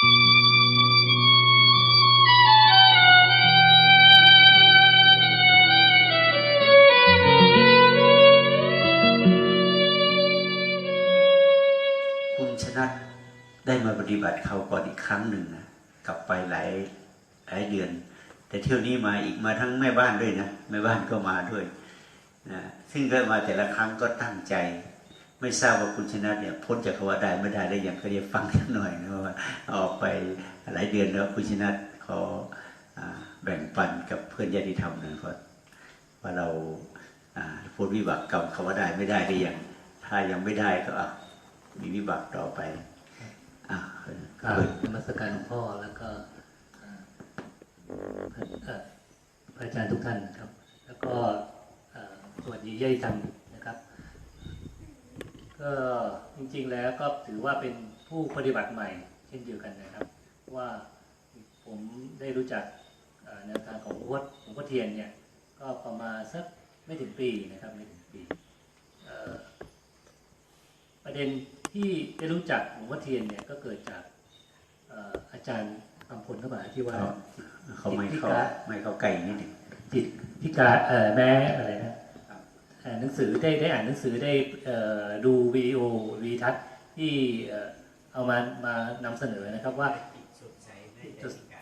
คุณชนะได้มาปฏิบัติเขาก่อนอีกครั้งหนึ่งนะกลับไปหลายหลายเดือน แต่เที่ยวนี้มาอีกมาทั้งแม่บ้านด้วยนะแม่บ้านก็มาด้วยนะซึ่งก็มาแต่ละครั้งก็ตั้งใจ ไม่ทราบว่าคุณชนะเนี่ยพ้นจากคำว่าได้ไม่ได้ได้อย่างก็เรียกฟังสักหน่อยนะว่าออกไปหลายเดือนแล้วคุณชนะขออ่าแบ่งปันกับเพื่อนญาติธรรมหนะเพราะว่าเราพ้นวิบากกรรมคำว่าได้ไม่ได้ได้อย่างถ้ายังไม่ได้ก็อะมีวิบากต่อไปอะกราสการหลวงพ่อแล้วก็เอ่อพระอาจารย์ทุกท่านนะครับ แล้วก็สวัสดีญาติธรรม ก็จริงๆแล้วก็ถือว่าเป็นผู้ปฏิบัติใหม่ เช่นเดียวกันนะครับ ว่าผมได้รู้จักเอ่อแนวทางของหลวงพ่อหลวงพ่อเทียนเนี่ยก็ประมาณสักไม่ถึงปีนะครับไม่ถึงปีเอ่อประเด็นที่ได้รู้จักหลวงพ่อเทียนเนี่ยก็เกิดจากเอ่ออาจารย์อำพลเข้ามาที่ว่าครับเขาไม่เข้าไม่เข้าใกล้นิดหนึ่งจิตพิการเอ่อแม้อะไรนะอ่าน หนังสือได้ได้อ่านหนังสือได้เอ่อดูวิดีโอวีทัศน์ที่เอ่อเอามามานำเสนอนะครับว่า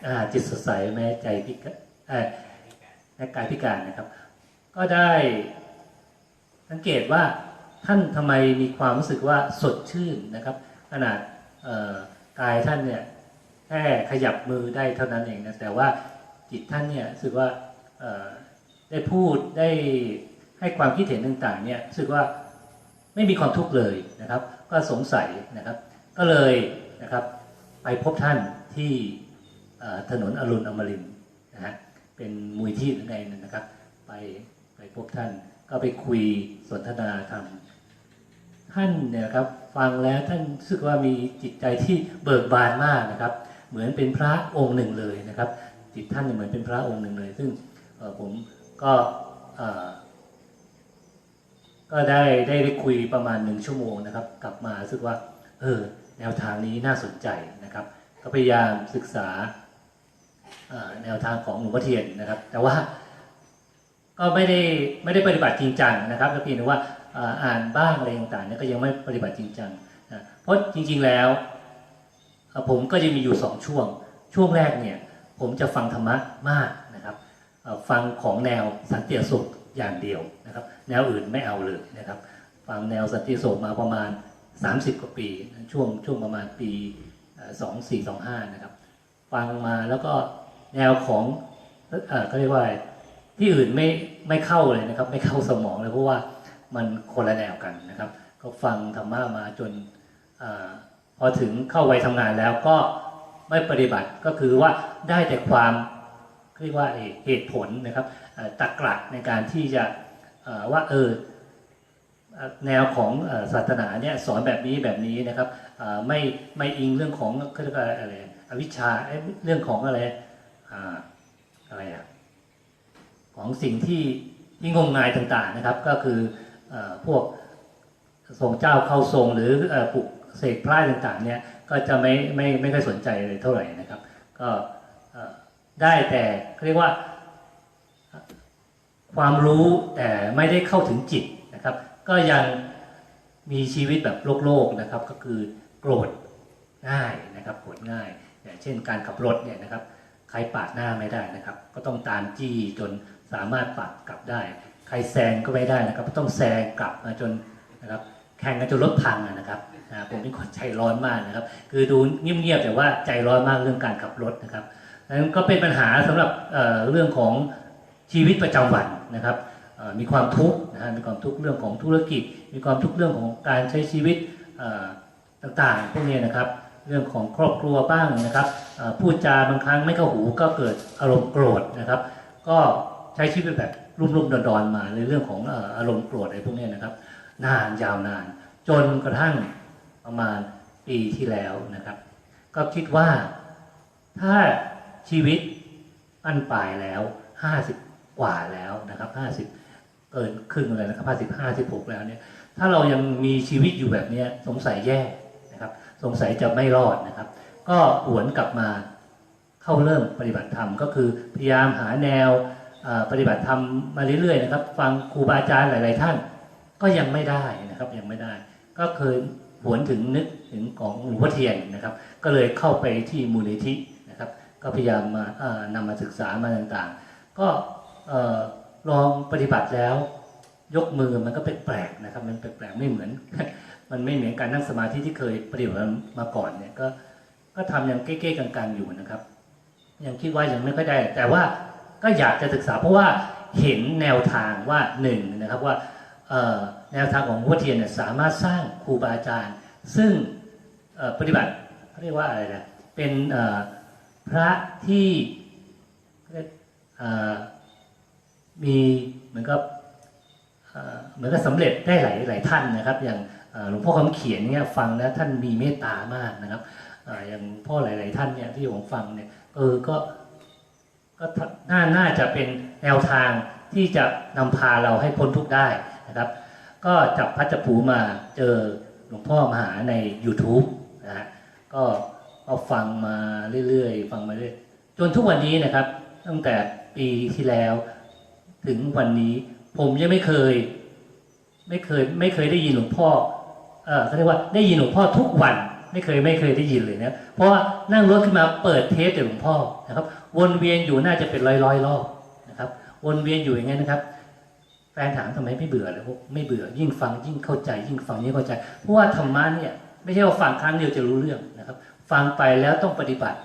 อ่าจิตสดใสแม้ใจพิการเอ่อแม้กายพิการนะครับ ก็ได้สังเกตว่าท่านทำไมมีความรู้สึกว่าสดชื่นนะครับ ขนาดเอ่อกายท่านเนี่ยแค่ขยับมือได้เท่านั้นเองนะแต่ว่าจิตท่านเนี่ยรู้สึกว่าเอ่อได้พูดได้ ให้ความคิดเห็นต่างๆเนี่ยรู้สึกว่าไม่มีความทุกข์เลยนะครับ ก็สงสัยนะครับ ก็เลยนะครับไปพบท่านที่ถนนอรุณอมรินนะฮะเป็นมูลที่หรือไงนะครับ ไปไปพบท่าน ก็ไปคุยสนทนาธรรมท่านเนี่ยครับฟังแล้วท่านรู้สึกว่ามีจิตใจที่เบิกบานมากนะครับ เหมือนเป็นพระองค์หนึ่งเลยนะครับ จิตท่านเหมือนเป็นพระองค์หนึ่งเลย ซึ่งผมก็ ก็ได้ได้ได้คุยประมาณหนึ่งชั่วโมงนะครับ กลับมารู้สึกว่า เออ แนวทางนี้น่าสนใจนะครับ ก็พยายามศึกษาแนวทางของหลวงพ่อเทียนนะครับ แต่ว่า ก็ไม่ได้ไม่ได้ปฏิบัติจริงจังนะครับแต่เพียงแต่ว่าอ่านบ้างอะไรต่างๆเนี่ยก็ยังไม่ปฏิบัติจริงจังนะเพราะจริง ๆแล้ว ผมก็จะมีอยู่สองช่วง ช่วงแรกเนี่ย ผมจะฟังธรรมะมากนะครับฟังของแนวสันติสุข อย่างเดียวนะครับ แนวอื่นไม่เอาเลยนะครับฟังแนวสันติสุขมาประมาณ 30 กว่าปีช่วงช่วงประมาณปีสองสี่สองห้านะครับ ฟังมาแล้วก็แนวของเอ่อเขาเรียกว่าที่อื่นไม่ไม่เข้าเลยนะครับ ไม่เข้าสมองเลยเพราะว่ามันคนละแนวกันนะครับ ก็ฟังธรรมะมาจนอพอถึงเข้าวัยทำงานแล้วก็ไม่ปฏิบัติก็คือว่าได้แต่ความ เรียกว่าเหตุผลนะครับเอ่อตรรกะในการที่จะว่าเออแนวของศาสนาเนี่ยสอนแบบนี้แบบนี้นะครับไม่ไม่อิงเรื่องของเรียกว่าอะไรอวิชชาเรื่องของอะไรอะไรอะของสิ่งที่ที่งมงายต่างๆนะครับ ก็คือพวกทรงเจ้าเข้าทรงหรือปลุกเสกพระต่างๆเนี่ยก็จะไม่ไม่ไม่ค่อยสนใจเลยเท่าไหร่นะครับ ก็ ได้แต่เรียกว่าความรู้แต่ไม่ได้เข้าถึงจิตนะครับ ก็ยังมีชีวิตแบบโลกโลกนะครับ ก็คือโกรธง่ายนะครับโกรธง่ายอย่างเช่นการขับรถเนี่ยนะครับ ใครปาดหน้าไม่ได้นะครับ ก็ต้องตามจี้จนสามารถปาดกลับได้ ใครแซงก็ไม่ได้นะครับ ต้องแซงกลับมาจนนะครับ แข่งกันจนรถพังนะครับผมเป็นคนใจร้อนมากนะครับ คือดูเงียบๆแต่ว่าใจร้อนมากเรื่องการขับรถนะครับ นั้นก็เป็นปัญหาสำหรับเเรื่องของชีวิตประจำวันนะครับมีความทุกข์นะฮะมีความทุกข์เรื่องของธุรกิจ มีความทุกข์เรื่องของการใช้ชีวิตต่างๆ พวกนี้นะครับ เรื่องของครอบครัวบ้างนะครับพูดจาบางครั้งไม่เข้าหูก็เกิดอารมณ์โกรธนะครับ ก็ใช้ชีวิตแบบรุ่มๆดอนๆมาในเรื่องของอารมณ์โกรธอะไรพวกนี้นะครับ นานยาวนาน จนกระทั่งประมาณปีที่แล้วนะครับ ก็คิดว่าถ้า ชีวิตอันปลายแล้ว50กว่าแล้วนะครับ50เกินครึ่งเลยนะครับ50 56แล้วเนี่ยถ้าเรายังมีชีวิตอยู่แบบเนี้ยสงสัยแย่นะครับ สงสัยจะไม่รอดนะครับ ก็หวนกลับมาเข้าเริ่มปฏิบัติธรรมก็คือพยายามหาแนวปฏิบัติธรรมมาเรื่อยๆนะครับ ฟังครูบาอาจารย์หลาย ๆ ท่าน ก็ยังไม่ได้นะครับยังไม่ได้ ก็เคยหวนถึงนึกถึงของหลวงพ่อเทียนนะครับ ก็เลยเข้าไปที่มูลนิธิ ก็พยายามมานำมาศึกษามาต่างๆ ก็ลองปฏิบัติแล้ว ยกมือมันก็เป็นแปลกนะครับ มันแปลกๆไม่เหมือน มันไม่เหมือนการนั่งสมาธิที่เคยปฏิบัติมาก่อนเนี่ยก็ก็ทำย่างเก้ๆกังๆอยู่นะครับยังคิดว่ายังไม่ค่อยได้ แต่ว่าก็อยากจะศึกษาเพราะว่าเห็นแนวทางว่าหนึ่งนะครับว่าแนวทางของวงพ่อเทียนเนี่ยสามารถสร้างครูบาอาจารย์ ซึ่งปฏิบัติเขาเรียกว่าอะไรนะเป็น พระที่มีเหมือนกับเหมือนกับสำเร็จได้หลายหลายท่านนะครับ อย่างหลวงพ่อคำเขียนเนี่ยฟังแล้วท่านมีเมตตามากนะครับออย่างพ่อหลาย ๆ ท่านเนี่ยที่ผมฟังเนี่ยเออก็ก็น่าน่าจะเป็นแนวทางที่จะนำพาเราให้พ้นทุกข์ได้นะครับ ก็จับพัดจับผูมาเจอหลวงพ่อมหาใน YouTube นะฮะก็ ก็ฟังมาเรื่อยๆฟังมาเรื่อยจนทุกวันนี้นะครับ ตั้งแต่ปีที่แล้ว ถึงวันนี้ ผมยังไม่เคย ไม่เคย ไม่เคยได้ยินหลวงพ่อเออเขาเรียกว่าได้ยินหลวงพ่อทุกวัน ไม่เคยไม่เคยได้ยินเลยนะเพราะว่านั่งรถขึ้นมาเปิดเทปจากหลวงพ่อนะครับ วนเวียนอยู่น่าจะเป็นร้อยร้อยรอบนะครับ วนเวียนอยู่อย่างนั้นนะครับแฟนถามทำไมไม่เบื่อเลยไม่เบื่อยิ่งฟังยิ่งเข้าใจ ยิ่งฟังยิ่งเข้าใจเพราะว่าธรรมะเนี่ยไม่ใช่ว่าฟังครั้งเดียวจะรู้เรื่องนะครับ ฟังไปแล้วต้องปฏิบัติ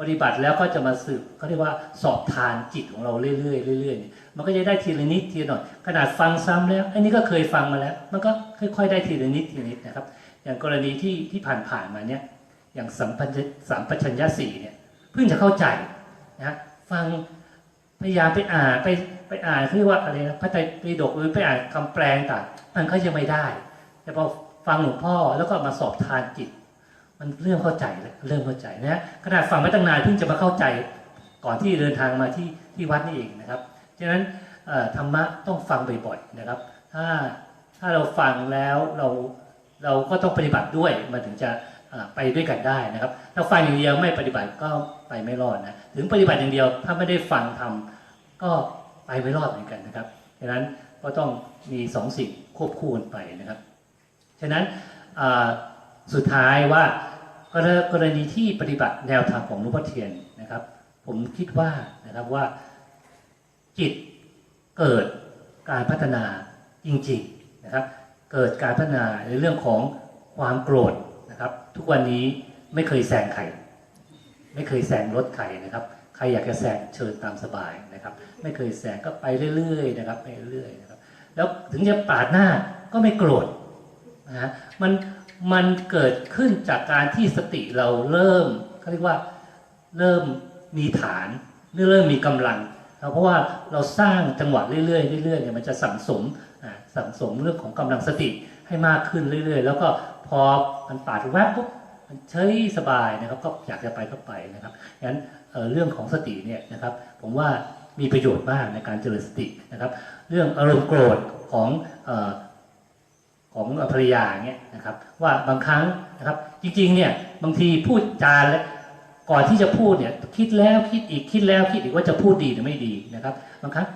ปฏิบัติแล้วก็จะมาสืบเขาเรียกว่าสอบทานจิตของเราเรื่อยๆเรื่อยๆมันก็จะได้ทีละนิดทีละหน่อยขนาดฟังซ้ำแล้วอันนี้ก็เคยฟังมาแล้ว มันก็ค่อย ๆ ได้ทีละนิดทีละนิดนะครับ อย่างกรณีที่ที่ผ่านๆมาเนี่ยอย่างสัมพัญสัมปัญญะสี่เนี่ยเพิ่งจะเข้าใจนะฟังพยายามไปอ่านไปไปอ่านเขาเรียกว่าอะไรนะพระไตรปิฎกหรือไปอ่านคำแปลต่างมันก็ยังไม่ได้ แต่พอฟังหลวงพ่อแล้วก็มาสอบทานจิต มันเริ่มเข้าใจแล้วเริ่มเข้าใจนะขนาดฟังมาตั้งนานเพิ่งจะมาเข้าใจก่อนที่เดินทางมาที่ที่วัดนี่เองนะครับฉะนั้นธรรมะต้องฟังบ่อยๆนะครับ ถ้าถ้าเราฟังแล้วเราเราก็ต้องปฏิบัติด้วยมันถึงจะไปด้วยกันได้นะครับถ้าฟังอย่างเดียวไม่ปฏิบัติก็ไปไม่รอดนะถึงปฏิบัติอย่างเดียวถ้าไม่ได้ฟังทำก็ไปไม่รอดเหมือนกันนะครับฉะนั้นก็ต้องมีสองสิ่งควบคู่กันไปนะครับฉะนั้นสุดท้ายว่า กรกรณีที่ปฏิบัติแนวทางของหลวงพ่อเทียนนะครับ ผมคิดว่านะครับว่าจิตเกิดการพัฒนาจริงๆนะครับ เกิดการพัฒนาในเรื่องของความโกรธนะครับ ทุกวันนี้ไม่เคยแซงใครไม่เคยแซงรถใครนะครับ ใครอยากจะแซงเชิญตามสบายนะครับ ไม่เคยแซงก็ไปเรื่อยๆนะครับไปเรื่อยๆนะครับ แล้วถึงจะปาดหน้าก็ไม่โกรธนะฮะมัน มันเกิดขึ้นจากการที่สติเราเริ่มเขาเรียกว่าเริ่มมีฐานเริ่มมีกำลัง เพราะว่าเราสร้างจังหวะเรื่อยๆเรื่อยๆเนี่ยมันจะสั่งสมสั่งสมเรื่องของกำลังสติให้มากขึ้นเรื่อยๆ แล้วก็พอมันปาดแวบปุ๊บมันเฉยสบายนะครับ ก็อยากจะไปก็ไปนะครับงั้นเเรื่องของสติเนี่ยนะครับ ผมว่ามีประโยชน์มากในการเจริญสตินะครับ เรื่องอารมณ์โกรธของ ของภรรยาเนี่ยนะครับ ว่าบางครั้งนะครับ จริงๆเนี่ยบางทีพูดจาและก่อนที่จะพูดเนี่ยคิดแล้วคิดอีกคิดแล้วคิดอีกว่าจะพูดดีหรือไม่ดีนะครับ บางครั้ง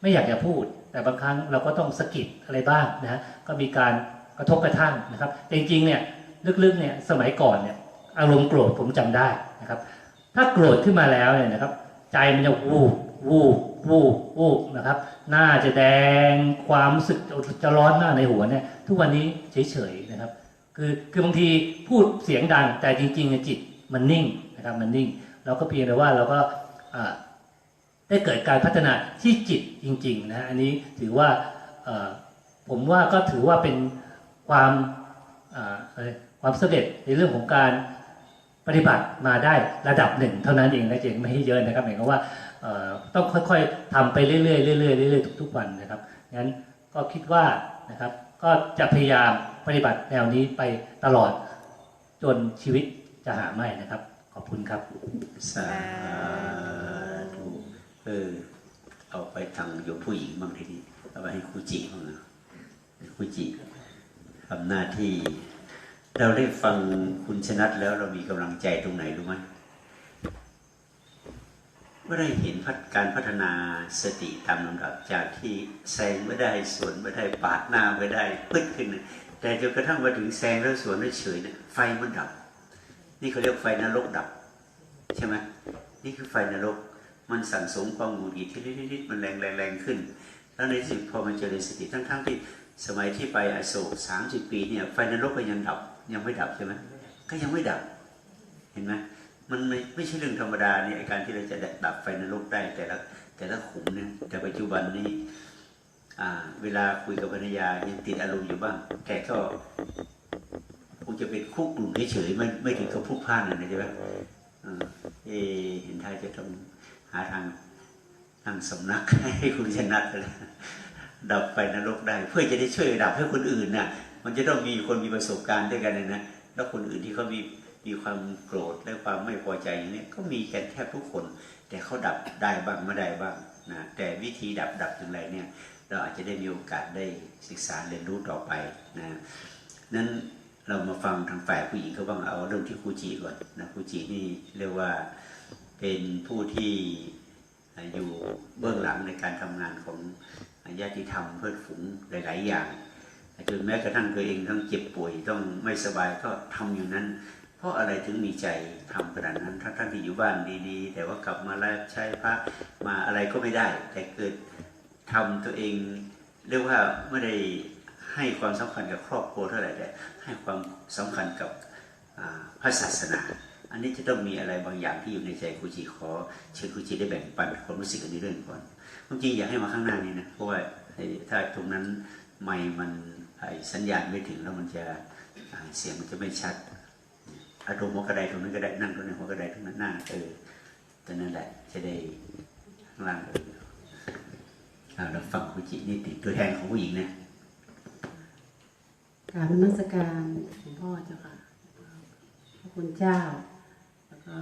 ไม่อยากจะพูด แต่บางครั้งเราก็ต้องสะกิดอะไรบ้างนะฮะก็มีการกระทบกระทั่งนะครับ แต่จริงๆเนี่ยลึกๆเนี่ยสมัยก่อนเนี่ยอารมณ์โกรธผมจำได้นะครับ ถ้าโกรธขึ้นมาแล้วเนี่ยนะครับ ใจมันจะวูบ วูบวูบวูบนะครับ หน้าจะแดงความรู้สึกจะร้อนหน้าในหัวเนี่ย ทุกวันนี้เฉยๆนะครับ คือคือบางทีพูดเสียงดังแต่จริงๆจิตมันนิ่งนะครับมันนิ่ง เราก็เพียงแต่ว่าเราก็ได้เกิดการพัฒนาที่จิตจริง ๆ นะอันนี้ถือว่าผมว่าก็ถือว่าเป็นความความสำเร็จในเรื่องของการปฏิบัติมาได้ระดับหนึ่งเท่านั้นเองนะเจงไม่ให้เยอะนะครับหมายความว่า ต้องค่อยๆทำไปเรื่อยๆเรื่อยๆเรื่อยๆทุกๆวันนะครับงั้นก็คิดว่านะครับก็จะพยายามปฏิบัติแนวนี้ไปตลอดจนชีวิตจะหาไม่นะครับ ขอบคุณครับสาธุเออเอาไปทางโยมผู้หญิงบ้างทีนี้เอาไปให้ครูจิบ้างนะครูจิทำหน้าที่ เราได้ฟังคุณชนัดแล้วเรามีกำลังใจตรงไหนรู้ไหม ว่ได้เห็นพัฒการพัฒนาสติตามลำดับจากที่แซงไม่ได้สวนไม่ได้ปาดหน้าไม่ได้ปึ๊ดขึ้น แต่จนกระทั่งมาถึงแซงแล้วสวนได้เฉยเนี่ยไฟมันดับ นี่เขาเรียกไฟนรกดับ ใช่ไหมนี่คือไฟนรก มันสั่งสมความหงุดหงิดที่นิดๆมันแรงแรงแรงขึ้น แล้วในที่สุดพอมันเจริญสติทั้งๆที่สมัยที่ไปอโศกสามสิบปีเนี่ยไฟนรกก็ยังดับยังไม่ดับใช่ไหมก็ยังไม่ดับ เห็นไหม มันไม่ไม่ใช่เรื่องธรรมดาเนี่ยการที่เราจะดับไฟนรกได้แต่ละแต่ละขุมเนี่ยแต่ปัจจุบันนี้อ่าเวลาคุยกับภรรยายังติดอารมณ์อยู่บ้างแต่ก็คงจะเป็นคู่กลุ่มเฉยๆไม่ไม่ถึงกับพลุกพล่านนะใช่ไหมเอะเห็นท่าจะต้องหาทางทางสำนักให้คุณชนัดเลยดับไฟนรกได้ เพื่อจะได้ช่วยดับให้คนอื่นน่ะ มันจะต้องมีคนมีประสบการณ์ด้วยกันเลยนะแล้วคนอื่นที่เขามี มีความโกรธและความไม่พอใจอย่างนี้ก็มีกันแทบทุกคน แต่เขาดับได้บ้างไม่ได้บ้างนะแต่วิธีดับดับอย่างไรเนี่ยเราอาจจะได้มีโอกาสได้ศึกษาเรียนรู้ต่อไปนะนั้นเรามาฟังทางฝ่ายผู้หญิงเขาบ้างเอาเรื่องที่ครูจีก่อนนะครูจีนี่เรียกว่าเป็นผู้ที่อยู่เบื้องหลังในการทำงานของญาติธรรมเพื่อนฝูงหลาย ๆ อย่างจนแม้กระทั่งตัวเองต้องเจ็บป่วยต้องไม่สบายก็ทำอยู่นั้น เพราะอะไรถึงมีใจทำขนาดนั้นทั้งท่านที่อยู่บ้านดีๆ แต่ว่ากลับมาแล้วใช้พระมาอะไรก็ไม่ได้ แต่เกิดทำตัวเอง เรียกว่าไม่ได้ให้ความสำคัญกับครอบครัวเท่าไหร่แต่ให้ความสำคัญกับพระศาสนา อันนี้จะต้องมีอะไรบางอย่างที่อยู่ในใจครูจีขอเชิญครูจีได้แบ่งปันความรู้สึกอันนี้ด้วยก่อนความจริงอยากให้มาข้างหน้านี้นะเพราะว่าถ้าตรงนั้นไม่มันสัญญาณไม่ถึงแล้วมันจะเสียงมันจะไม่ชัด อารมณ์หัวกระไดตรงนั้นก็ได้นั่งตรงนั้นหัวกระไดตรงนั้นหน้าเออตรงนั้นแหละจะได้ข้างล่างเอออ่าเราฟังครูจินี่ติดตัวแทนของผู้หญิงนะกรารนมัสการหลวงพ่อเจ้าค่ะพระคุณเจ้า แล้วก็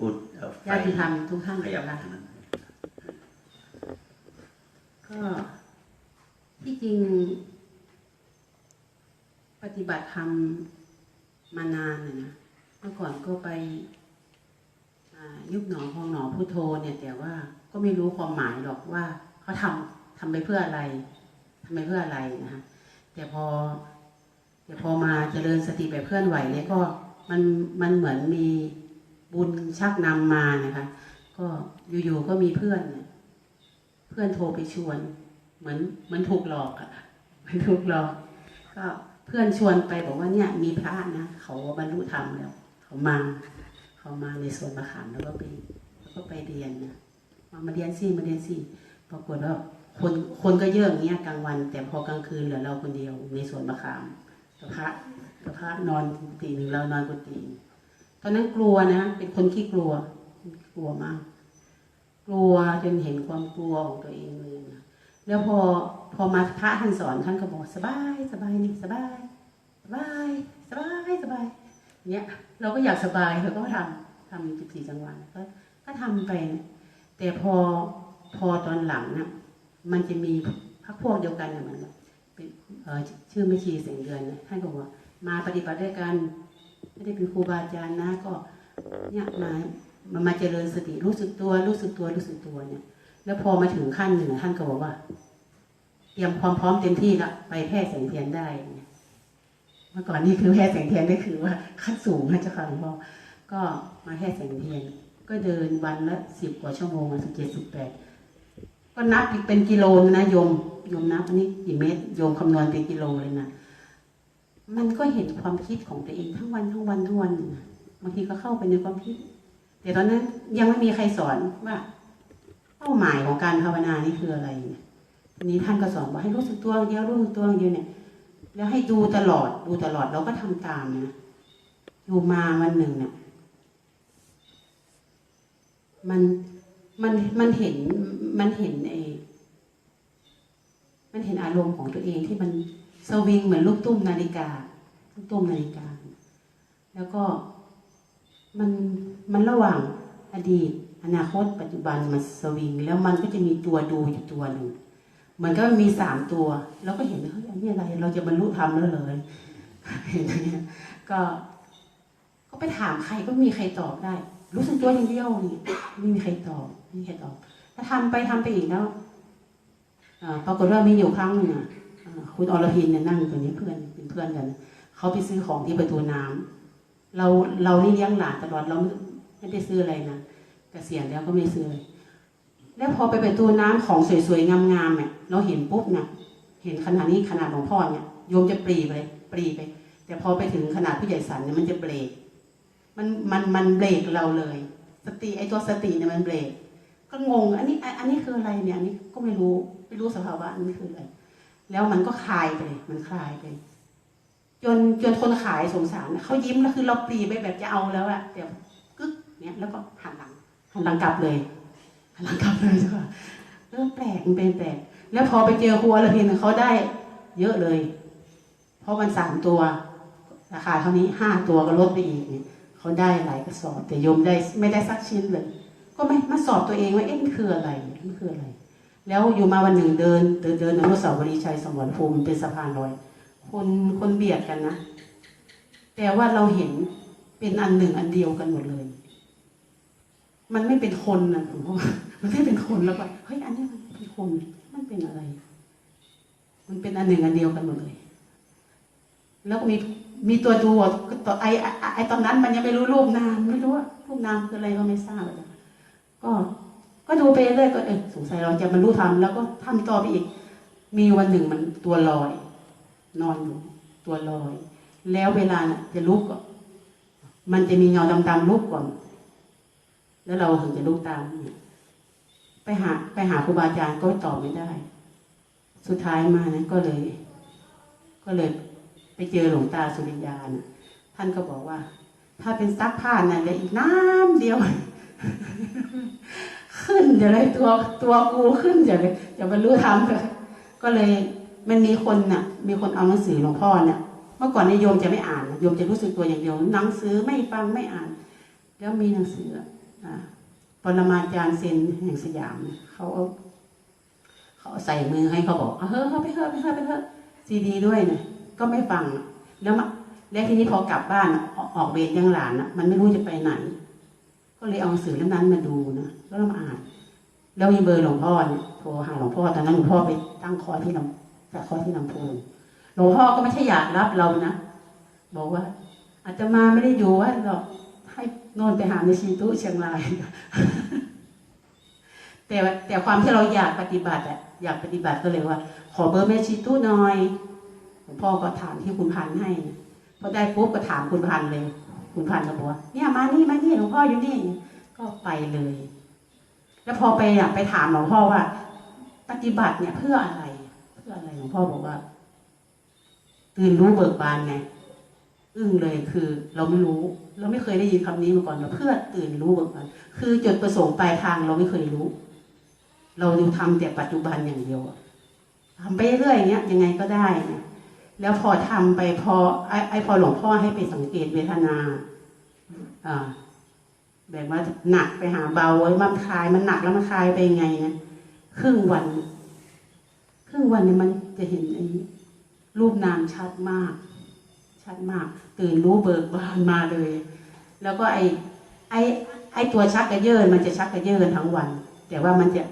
อุดเอาไฟญาติธรรมทุกท่านขยับเจ้าทางค่ะนั้นก็ที่จริง ปฏิบัติธรรมมานานนะนะ เมื่อก่อนก็ไปยุบหนอพองหนอพุโทโธเนี่ยแต่ว่าก็ไม่รู้ความหมายหรอกว่าเขาทำทำไปเพื่ออะไรทำไปเพื่ออะไรนะคะแต่พอแต่พอมาเจริญสติแบบเคลื่อนไหวเนี่ยก็มันมันเหมือนมีบุญชักนำมานะคะ ก็อยู่ๆก็มีเพื่อนเนี่ยเพื่อนโทรไปชวน เหมือนเหมือนถูกหลอกอะเหมือนถูกหลอก ก็เพื่อนชวนไปบอกว่าเนี่ย มีพระนะเขาบรรลุธรรมแล้ว เขามา เขามาในสวนมะขามแล้วก็ไปแล้วก็ไปเรียนนะมามาเรียนสิมาเรียนสิปรากฏว่าคนคนก็เยอะอย่างเงี้ยกลางวัน แต่พอกลางคืนเหลือเราคนเดียวในสวนมะขามกับพระกับพระนอนกุฏิหนึ่งเรานอนกุฏิตอนนั้นกลัวนะ เป็นคนขี้กลัว กลัวมาก กลัวจนเห็นความกลัวของตัวเองเลยนะแล้วพอพอมาพระท่านสอนท่านก็บอกสบายสบายนี่สบายสบายสบายสบาย เนี้ยเราก็อยากสบายเราก็ทำทำจิบสี่จังหวะก็ก็ทำไป แต่พอพอตอนหลังนะมันจะมีพักพวกเดียวกันนะเหมือนแบบเอ่อชื่อแม่ชีเสียงเดือนนะท่านก็บอกว่ามาปฏิบัติด้วยกันไม่ได้เป็นครูบาอาจารย์นะก็เนี่ยมามามาเจริญสติรู้สึกตัว รู้สึกตัวรู้สึกตัวเนี่ย แล้วพอมาถึงขั้นหนึ่งท่านก็บอกว่า เตรียมความพร้อมเต็มที่แล้วไปแพทย์แสงเทียนได้เนี่ย มื่อก่อนนี่คือแพทย์แสงเทียนนี่คือว่าขั้นสูงนะเจ้าค่ะหลวงพ่อก็มาแพทย์แสงเทียน ก็เดินวันละสิบกว่าชั่วโมงสิบเจ็ดสิบแปดก็นับอีกเป็นกิโลนะโยมโยมนับนนี้กี่เมตรโยมคำนวณเป็นกิโลเลยนะมันก็เห็นความคิดของตัวเองทั้งวันทั้งวันทั้งวันบางทีก็เข้าไปในความคิดแต่ตอนนั้นยังไม่มีใครสอนว่าเป้าหมายของการภาวนานี่คืออะไรเนี่ยทีนี้ท่านก็สอนว่าให้รู้สึกตัวเดียวรู้สึกตัวเดียวเนี่ย แล้วให้ดูตลอดดูตลอดเราก็ทำตามนะอยู่มาวันหนึ่งเนี่ยมันมันมันเห็นมันเห็นไอ้มันเห็นอารมณ์ของตัวเองที่มันสวิงเหมือนลูกตุ้มนาฬิกาลูกตุ้มนาฬิกา แล้วก็มันมันระหว่างอดีต อนาคตปัจจุบันมันสวิง แล้วมันก็จะมีตัวดูอยู่ตัวหนึ่ง เหมือนก็มีสามตัวแล้วก็เห็นว่าเฮ้ยอันนี้อะไร เราจะบรรลุธรรมแล้วเลย เห็นอย่างเงี้ยก็ ก็ไปถามใครก็ไม่มีใครตอบได้ รู้สึกตัวอย่างเดียวนี่ไม่มีใครตอบไม่มีใครตอบถ้าทำไปทำไปอีกแล้วปรากฏว่ามีอยู่ครั้งหนึ่งคุณอรพินเนี่ยนั่งอยู่ตรงนี้เพื่อนเป็นเพื่อนกันเขาไปซื้อของที่ประตูน้ำเราเรานี่เลี้ยงหลานตลอดเราไม่ได้ซื้ออะไรนะเกษียณแล้วก็ไม่ซื้อเลย แล้วพอไปประตูน้ำของสวยๆงามๆเนี่ยเราเห็นปุ๊บเนี่ยเห็นขนาดนี้ขนาดหลวงพ่อเนี่ยโยมจะปรีไปเลยปรีไป แต่พอไปถึงขนาดผู้ใหญ่สันเนี่ยมันจะเบรกมันมันมันเบรกเราเลย สติไอตัวสติเนี่ยมันเบรกก็งง อันนี้อันอันนี้คืออะไรเนี่ยอันนี้ก็ไม่รู้ไม่รู้สภาวะอันนี้คืออะไรแล้วมันก็คลายไปเลยมันคลายไปจนจนคนขายสงสารเขายิ้มแล้วคือเราปรีไปแบบจะเอาแล้วอะแต่กึ๊กเนี่ยแล้วก็หันหลังหันหลังกลับเลย หลังกลับเลยใช่ะเออแปลกมันเป็นแปลก แล้วพอไปเจอครัวละพินเขาได้เยอะเลย เพราะมันสามตัว ราคาเท่านี้ห้าตัวก็ลดไปอีกเนี่ยเขาได้หลายกระสอบ แต่โยมได้ไม่ได้สักชิ้นเลย ก็ไม่มาสอบตัวเองว่าเอ๊ะมันคืออะไรมันคืออะไร แล้วอยู่มาวันหนึ่งเดินเดินเดินอนุสาวรีย์ชัยสมรภูมิเป็นสะพานลอย คนคนเบียดกันนะ แต่ว่าเราเห็นเป็นอันหนึ่งอันเดียวกันหมดเลย มันไม่เป็นคนนะผมว่า มันไม่เป็นคนแล้วก็เฮ้ยอันนี้มันเป็นคนมันเป็นอะไร มันเป็นอันหนึ่งอันเดียวกันหมดเลย แล้วมีมีตัวดูอะตัวไอไอไอตอนนั้น มันยังไม่รู้รูปนามไม่รู้ว่ารูปนามคืออะไรก็ไม่ทราบเลยก็ก็ดูไปเรื่อยก็เออสงสัยเราจะบรรลุธรรมแล้วก็ทำต่อไปอีก มีวันหนึ่งมันตัวลอย นอนอยู่ตัวลอย แล้วเวลาน่ะจะลุกก็มันจะมีเงาดำๆลุกก่อน แล้วเราถึงจะลุกตามเนี่ย ไปหาไปหาครูบาอาจารย์ก็ตอบไม่ได้ สุดท้ายมานะก็เลย ก็เลยไปเจอหลวงตาสุริยานะท่านก็บอกว่า ถ้าเป็นซักผ้านั่นเลยอีกน้ำเดียว ขึ้นจะเลยตัวตัวกูขึ้นจะเลยจะบรรลุธรรมเลยก็เลยมันมีคนน่ะ มีคนเอาหนังสือหลวงพ่อเนี่ยเมื่อก่อนในยโยมจะไม่อ่านโยมจะรู้สึกตัวอย่างเดียว หนังสือไม่ฟังไม่อ่าน แล้วมีหนังสืออ่า ปรมาจารย์เซนแห่งสยามเขาเขาใส่มือให้เขาบอกเอเฮ้ยไปเถอะไปเถอะไปเถอะซีดีด้วยเนี่ยก็ไม่ฟังแล้วมาแล้วทีนี้พอกลับบ้านออกเวรยังหลานอะมันไม่รู้จะไปไหน ก็เลยเอาสื่อเล่มนั้นมาดูนะแล้วมาอ่านแล้วมีเบอร์หลวงพ่อเนี่ยโทรหาหลวงพ่อตอนนั้นหลวงพ่อไปตั้งคอที่ลำจัดคอที่ลำพูนหลวงพ่อก็ไม่ใช่อยากรับเรานะบอกว่าอาจจะมาไม่ได้อยู่ว่าหรอก นอนไปหาในชีตุเชียงราย แต่แต่ความที่เราอยากปฏิบัติอะอยากปฏิบัติก็เลยว่า ขอเบอร์แม่ชีตุหน่อยหลวงพ่อก็ถามที่คุณพันให้พอได้ปุ๊บก็ถามคุณพันเลย คุณพันก็บอกว่าเนี่ยมานี่มานี่หลวงพ่ออยู่นี่ก็ไปเลย แล้วพอไปอะไปถามหลวงพ่อว่า ปฏิบัติเนี่ยเพื่ออะไร เพื่ออะไรหลวงพ่อบอกว่าตื่นรู้เบิกบานไง อึ้งเลยคือเราไม่รู้ เราไม่เคยได้ยินคำนี้มาก่อนว่าเพื่อตื่นรู้เบิกบานคือจุดประสงค์ปลายทางเราไม่เคยรู้ เราดูทำแต่ปัจจุบันอย่างเดียวทำไปเรื่อยอย่างเงี้ย ยังไงก็ได้นะแล้วพอทำไปพอไอ้ไอพอหลวงพ่อให้ไปสังเกตเวทนาอ่าแบบว่าหนักไปหาเบาไว้มันคลายมันหนักแล้วมันคลายไปยังไงนะครึ่งวัน ครึ่งวันเนี่ยมันจะเห็นไอ้รูปนามชัดมาก ชัดมาก ตื่นรู้เบิกบานมาเลย แล้วก็ไอ้ไอ้ไอ้ตัวชักกระเยินมันจะชักกระเยินทั้งวัน แต่ว่ามันจะ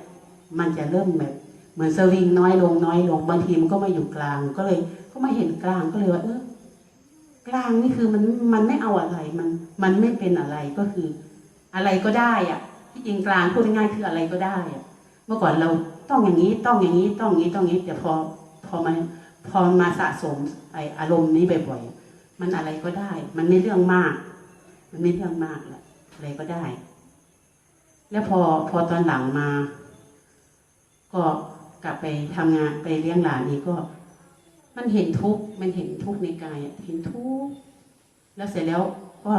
มันจะเริ่มแบบเหมือนสวิงน้อยลงน้อยลงบางทีมันก็มาอยู่กลาง ก็เลยก็มาเห็นกลางก็เลยว่าเออกลางนี่คือมันมันไม่เอาอะไรมันมันไม่เป็นอะไรก็คือ อะไรก็ได้อะที่จริงกลางพูดง่ายๆคืออะไรก็ได้อะเมื่อก่อนเราต้องอย่างนี้ต้องอย่างนี้ต้องอย่างนี้ต้องอย่างนี้แต่พอพอมันพอมาสะสมไออารมณ์นี้บ่อยๆ มันอะไรก็ได้ มันไม่เรื่องมาก มันไม่เรื่องมากแหละอะไรก็ได้ แล้วพอพอตอนหลังมา ก็กลับไปทำงานไปเลี้ยงหลานนี้ก็ มันเห็นทุกข์มันเห็นทุกข์ในกายเห็นทุกข์แล้วเสร็จแล้วก็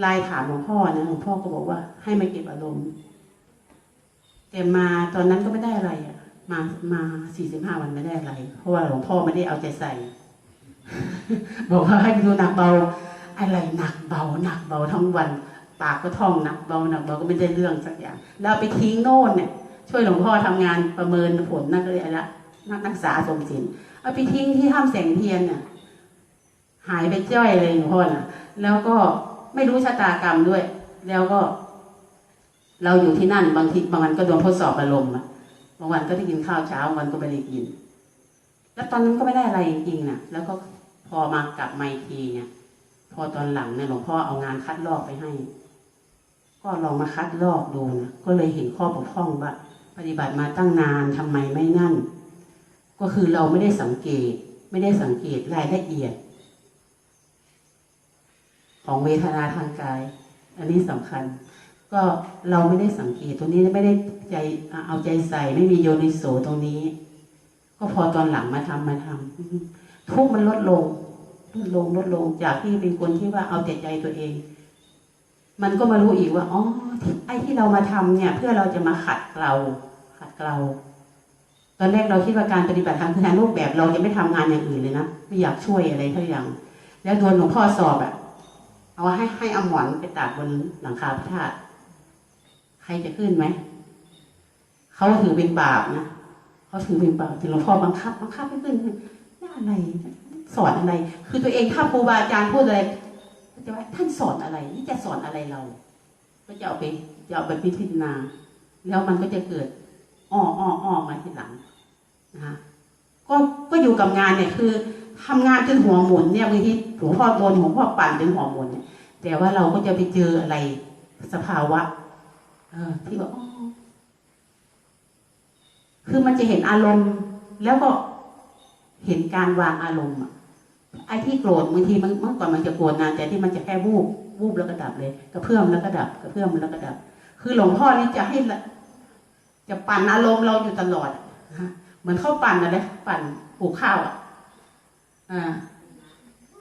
ไลน์ถามหลวงพ่อนะหลวงพ่อก็บอกว่า ให้มาเก็บอารมณ์ แต่มาตอนนั้นก็ไม่ได้อะไรอะ มามาสี่สิบห้าวันไม่ได้อะไร เพราะว่าหลวงพ่อไม่ได้เอาใจใส่ บอกว่าให้ดูหนักเบา อะไรหนักเบาหนักเบาทั้งวัน ปากก็ท่องหนักเบาหนักเบาก็ไม่ได้เรื่องสักอย่างแล้วเอาไปทิ้งโน่นเนี่ย ช่วยหลวงพ่อทำงานประเมินผลนักเรียนละนักนักษาสมศิลป์เอาไปทิ้งที่ถ้ำแสงเทียนน่ะหายไปจ้อยเลยหลวงพ่อน่ะ แล้วก็ไม่รู้ชะตากรรมด้วย แล้วก็ เราอยู่ที่นั่นบางทีบางวันก็โดนทดสอบอารมณ์อะบางวันก็ได้กินข้าวเช้าบางวันก็ไม่ได้กิน แล้วตอนนั้นก็ไม่ได้อะไรจริงๆนะแล้วก็ พอมากลับมาอีกทีเนี่ย พอตอนหลังเนี่ยหลวงพ่อเอางานคัดลอกไปให้ ก็ลองมาคัดลอกดูนะก็เลยเห็นข้อบกพร่องว่าปฏิบัติมาตั้งนานทำไมไม่นั่น ก็คือเราไม่ได้สังเกต ไม่ได้สังเกตรายละเอียด ของเวทนาทางกาย อันนี้สำคัญ ก็เราไม่ได้สังเกตตรงนี้ไม่ได้ใจเอาใจใส่ไม่มีโยนิโสตรงนี้ ก็พอตอนหลังมาทำมาทำอืม ทุกมันลดลงลดลงลดลงจากที่เป็นคนที่ว่าเอาแต่ใจตัวเอง มันก็มารู้อีกว่าอ๋อไอ้ที่เรามาทำเนี่ย เพื่อเราจะมาขัดเกลาขัดเกลาตอนแรกเราคิดว่าการปฏิบัติธรรมคืองานรูปแบบเราจะไม่ทำงานอย่างอื่นเลยนะไม่อยากช่วยอะไรเทั้งอย่าง แล้วโดนหลวงพ่อสอบอะเอาให้ให้เอาหมอนไปตากบนหลังคาพระธาตุใครจะขึ้นไหมเขาถือเป็นบาปนะเขาถือเป็นบาปถึงหลวงพ่อบังคับบังคับให้ขึ้น อะไร สอนอะไร คือตัวเองถ้าครูบาอาจารย์พูดอะไรจะว่าท่านสอนอะไรนี่จะสอนอะไรเรา ก็จะเอาไปจะเอาไปพิจารณา แล้วมันก็จะเกิดอ้ออ้ออ้อมาทีหลังนะคะก็ก็อยู่กับงานเนี่ยคือทำงานจนหัวหมุนเนี่ยบางทีหลวงพ่อโดนหลวงพ่อปั่นจนหัวหมุนแต่ว่าเราก็จะไปเจออะไรสภาวะ เออ ที่ว่าคือมันจะเห็นอารมณ์แล้วก็ เห็นการวางอารมณ์ไอ้ที่โกรธบางทีมันเมื่อก่อนมันจะโกรธนานแต่ที่มันจะแค่วูบวูบแล้วก็ดับเลยกระเพื่อมแล้วก็ดับกระเพื่อมแล้วก็ดับ คือหลวงพ่อนี่จะให้ จะปั่นอารมณ์เราอยู่ตลอดเหมือนเข้าปั่นอะไรปั่นปลูกข้าวอะอ่า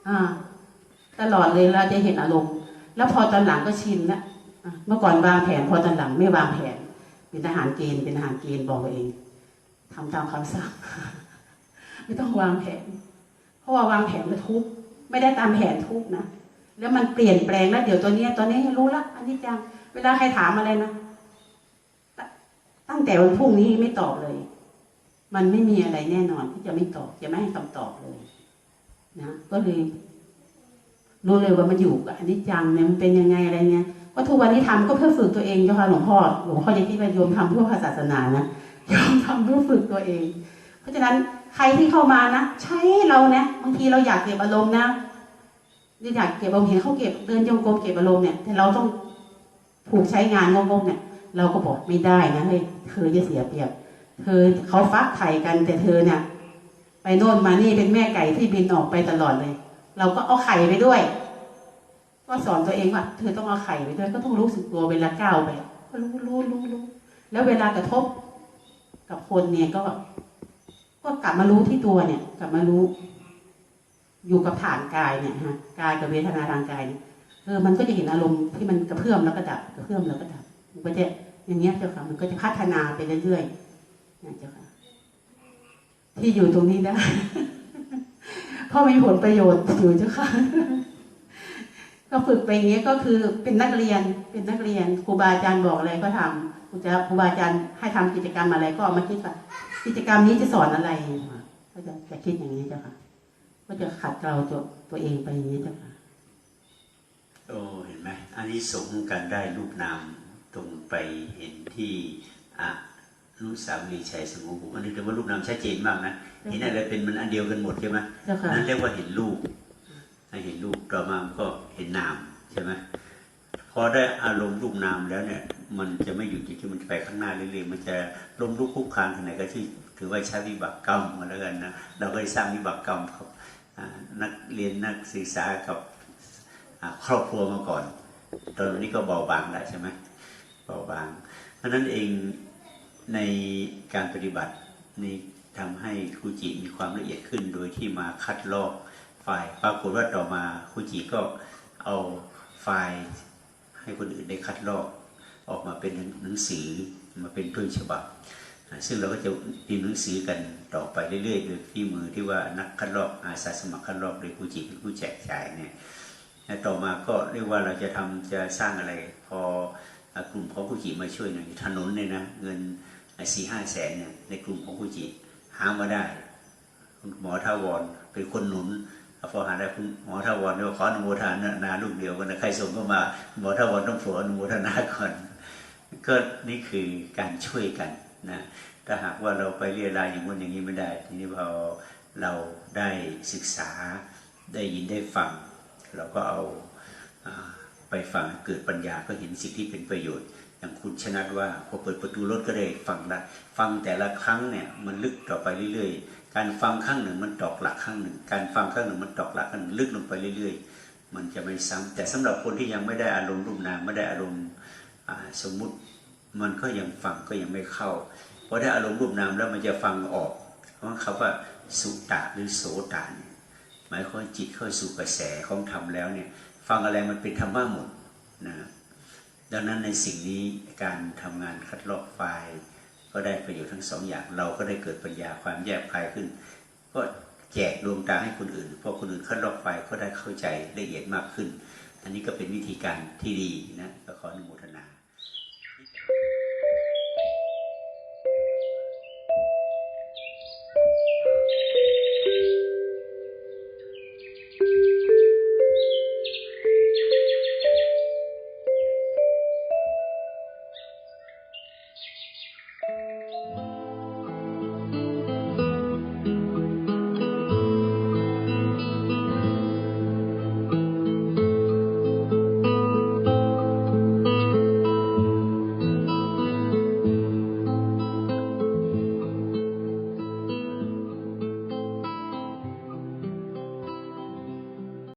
อ่าตลอดเลยเราจะเห็นอารมณ์ แล้วพอตอนหลังก็ชินแล้วอะเมื่อก่อนวางแผนพอตอนหลังไม่วางแผน เป็นทหารเกณฑ์เป็นทหารเกณฑ์บอกเองทำตามคำสั่ง ไม่ต้องวางแผน เพราะว่าวางแผนแล้วทุกไม่ได้ตามแผนทุกนะแล้วมันเปลี่ยนแปลงแล้วเดี๋ยวตัวเนี้ยตอนนี้รู้ละอันนี้จังเวลาใครถามอะไรนะตั้งแต่วันพรุ่งนี้ไม่ตอบเลย มันไม่มีอะไรแน่นอนที่จะไม่ตอบจะไม่ให้คำตอบเลย นะก็เลยรู้เลยว่ามันอยู่กับอันนี้จังเนี่ยมันเป็นยังไงอะไรเนี่ยก็ทุกวันนี้ทำก็เพื่อฝึกตัวเองเจ้าค่ะหลวงพ่อหลวงพ่อจะที่ว่าโยมทำเพื่อพระศาสนานะโยมทำเพื่อฝึกตัวเอง ราะฉะนั้นใครที่เข้ามานะใช้เรานะบางทีเราอยากเก็บอารมณ์นะอยากเก็บอารมณ์เห็นเขาเก็บเดินจงกรมเก็บอารมณ์เนี่ยแต่เราต้องผูกใช้งานงงๆเนี่ย เราก็บอกไม่ได้นะเฮ้ยเธอจะเสียเปรียบ เธอเขาฟักไข่กันแต่เธอเนี่ยไปโน่นมานี่เป็นแม่ไก่ที่บินออกไปตลอดเลย เราก็เอาไข่ไปด้วย ก็สอนตัวเองว่า เธอต้องเอาไข่ไปด้วย ก็ต้องรู้สึกตัวเวลาก้าวไป ก็รู้รู้รู้รู้แล้วเวลากระทบกับคนเนี่ยก็ ก็กลับมารู้ที่ตัวเนี่ย กลับมารู้ อยู่กับฐานกายเนี่ยฮะกายกับเวทนาทางกายเนี่ยเออมันก็จะเห็นอารมณ์ที่มันกระเพื่อมแล้วก็ดับกระเพื่อมแล้วก็ดับมันก็จะอย่างเงี้ยเจ้าค่ะ มันก็จะพัฒนาไปเรื่อยๆนะเจ้าค่ะ ที่อยู่ตรงนี้ได้เพราะมีผลประโยชน์อยู่เจ้าค่ะก็ฝึกไปอย่างเงี้ยก็คือเป็นนักเรียนเป็นนักเรียนครูบาอาจารย์บอกอะไรก็ทำครูจะครูบาอาจารย์ให้ทำกิจกรรมอะไรก็เอามาคิดว่า กิจกรรมนี้จะสอนอะไรก็จะจะคิดอย่างนี้เจ้าค่ะ ก็จะขัดเกลาตัวตัวเองไปอย่างนี้เจ้าค่ะโอ้เห็นไหมอันนี้สงส์ของการได้รูปนามตรงไปเห็นที่อะนุสาวรีย์ชัยสงบผมอันนี้ถือว่ารูปนามชัดเจนมากนะเห็นอะไรเป็นมันอันเดียวกันหมดใช่ไหมเจ้าค่ะนั่นเรียกว่าเห็นรูปถ้าเห็นรูปต่อมาก็เห็นนามใช่ไหมพอได้อารมณ์รูปนามแล้วเนี่ย มันจะไม่อยู่ที่มันจะไปข้างหน้าเรื่อยๆมันจะล้มลุกคลุกคลานที่ไหนก็ที่ถือว่าใช้วิบากกรรมมาแล้วกันนะเราก็ได้สร้างวิบากกรรมครับนักเรียนนักศึกษากับครอบครัวมาก่อน ตอนนี้ก็เบาบางแล้วใช่ไหมเบาบาง เพราะฉะนั้นเองในการปฏิบัตินี่ทำให้ครูจิมีความละเอียดขึ้น โดยที่มาคัดลอกไฟล์ปรากฏว่าต่อมาครูจิก็เอาไฟล์ให้คนอื่นได้คัดลอก ออกมาเป็นหนังสือมาเป็นต้นฉบับ ซึ่งเราก็จะพิมพ์หนังสือกันต่อไปเรื่อยๆโดยที่มือที่ว่านักคัดลอกอาสาสมัครคัดลอกโดยครูจิเป็นผู้แจกจ่ายเนี่ยต่อมาก็เรียกว่าเราจะทำจะสร้างอะไร พอกลุ่มของคุจิมาช่วยหน่อยถนนเนี่ยนะเงินสี่ห้าแสนเนี่ยในกลุ่มของคุจิหามาได้ หมอทาวรเป็นคนหนุน พอหาได้คุณหมอทวรเนี่ยขออนุโมทนาลูกเดียวกันนะใครส่งก็มาหมอทวรต้องขออนุโมทนาก่อนก็นี่คือการช่วยกันนะถ้าหากว่าเราไปเรียรายอย่างนู้นอย่างนี้ไม่ได้ ทีนี้พอเราได้ศึกษาได้ยินได้ฟัง เราก็เอาไปฟังเกิดปัญญาก็เห็นสิ่งที่เป็นประโยชน์ อย่างคุณชนะว่าพอเปิดประตูรถก็ได้ฟังละฟังแต่ละครั้งเนี่ยมันลึกต่อไปเรื่อย การฟังครั้งหนึ่งมันตอกหลักครั้งหนึ่ง การฟังครั้งหนึ่งมันตอกหลักครั้งหนึ่งลึกลงไปเรื่อย ๆ มันจะไม่ซ้ำแต่สำหรับคนที่ยังไม่ได้อารมณ์รูปนามไม่ได้อารมณ์สมมุติ มันก็ยังฟังก็ยังไม่เข้าเพราะถ้าอารมณ์รูปนามแล้วมันจะฟังออกเพราะเขาว่าสุตะหรือโสตะเนี่ยหมายความจิตเข้าสู่กระแสของธรรมแล้วเนี่ยฟังอะไรมันเป็นธรรมะหมดนะดังนั้นในสิ่งนี้การทำงานคัดลอกไฟล์ ก็ได้ประโยชน์ทั้งสองอย่าง เราก็ได้เกิดปัญญาความแยกคายขึ้น ก็แจกดวงตาให้คนอื่นพอคนอื่นคัดลอกไฟล์ก็ได้เข้าใจละเอียดมากขึ้น อันนี้ก็เป็นวิธีการที่ดีนะก็ขออนุโมทนา